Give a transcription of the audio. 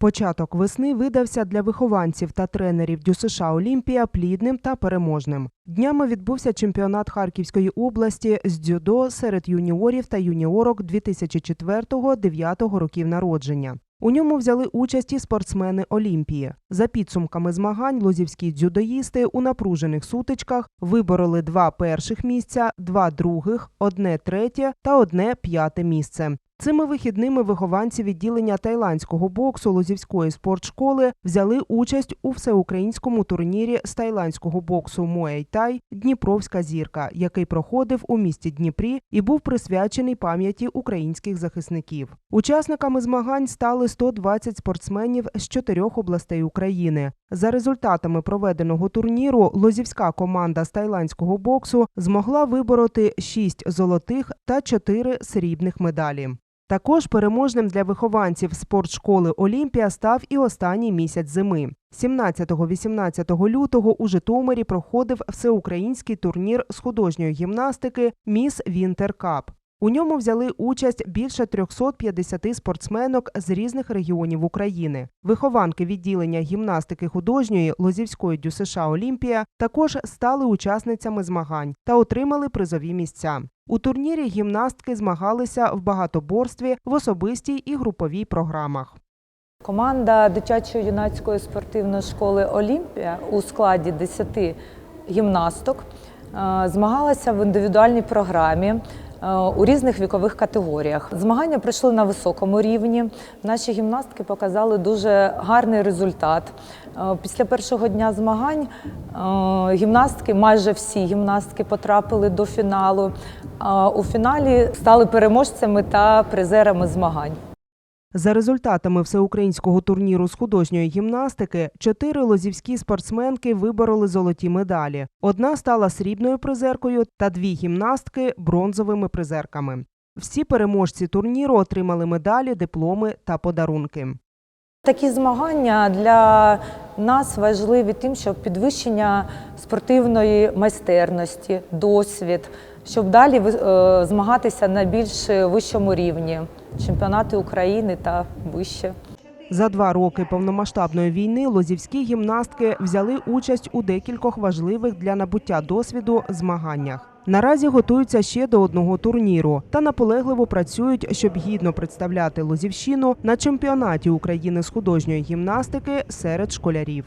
Початок весни видався для вихованців та тренерів ДЮСШ Олімпія плідним та переможним. Днями відбувся чемпіонат Харківської області з дзюдо серед юніорів та юніорок 2004-2009 років народження. У ньому взяли участь і спортсмени Олімпії. За підсумками змагань лозівські дзюдоїсти у напружених сутичках вибороли два перших місця, два других, одне третє та одне п'яте місце. Цими вихідними вихованці відділення тайландського боксу Лозівської спортшколи взяли участь у всеукраїнському турнірі з тайландського боксу Муей-Тай Дніпровська зірка, який проходив у місті Дніпрі і був присвячений пам'яті українських захисників. Учасниками змагань стали 120 спортсменів з чотирьох областей України. За результатами проведеного турніру лозівська команда з тайландського боксу змогла вибороти 6 золотих та 4 срібних медалі. Також переможним для вихованців спортшколи Олімпія став і останній місяць зими. 17-18 лютого у Житомирі проходив всеукраїнський турнір з художньої гімнастики Міс Вінтер Кап. У ньому взяли участь більше 350 спортсменок з різних регіонів України. Вихованки відділення гімнастики художньої Лозівської ДЮСШ Олімпія також стали учасницями змагань та отримали призові місця. У турнірі гімнастки змагалися в багатоборстві в особистій і груповій програмах. Команда дитячої юнацької спортивної школи Олімпія у складі 10 гімнасток е, змагалася в індивідуальній програмі у різних вікових категоріях. Змагання пройшли на високому рівні. Наші гімнастки показали дуже гарний результат. Е, Після першого дня змагань е, гімнастки, майже всі гімнастки потрапили до фіналу. У фіналі стали переможцями та призерами змагань. За результатами всеукраїнського турніру з художньої гімнастики, чотири лозівські спортсменки вибороли золоті медалі. Одна стала срібною призеркою та дві гімнастки бронзовими призерками. Всі переможці турніру отримали медалі, дипломи та подарунки. Такі змагання для нас важливі тим, щоб підвищення спортивної майстерності, досвід, щоб далі е, змагатися на більш вищому рівні, чемпіонати України та вище. За два роки повномасштабної війни лозівські гімнастки взяли участь у декількох важливих для набуття досвіду змаганнях. Наразі готуються ще до одного турніру та наполегливо працюють, щоб гідно представляти Лозівщину на чемпіонаті України з художньої гімнастики серед школярів.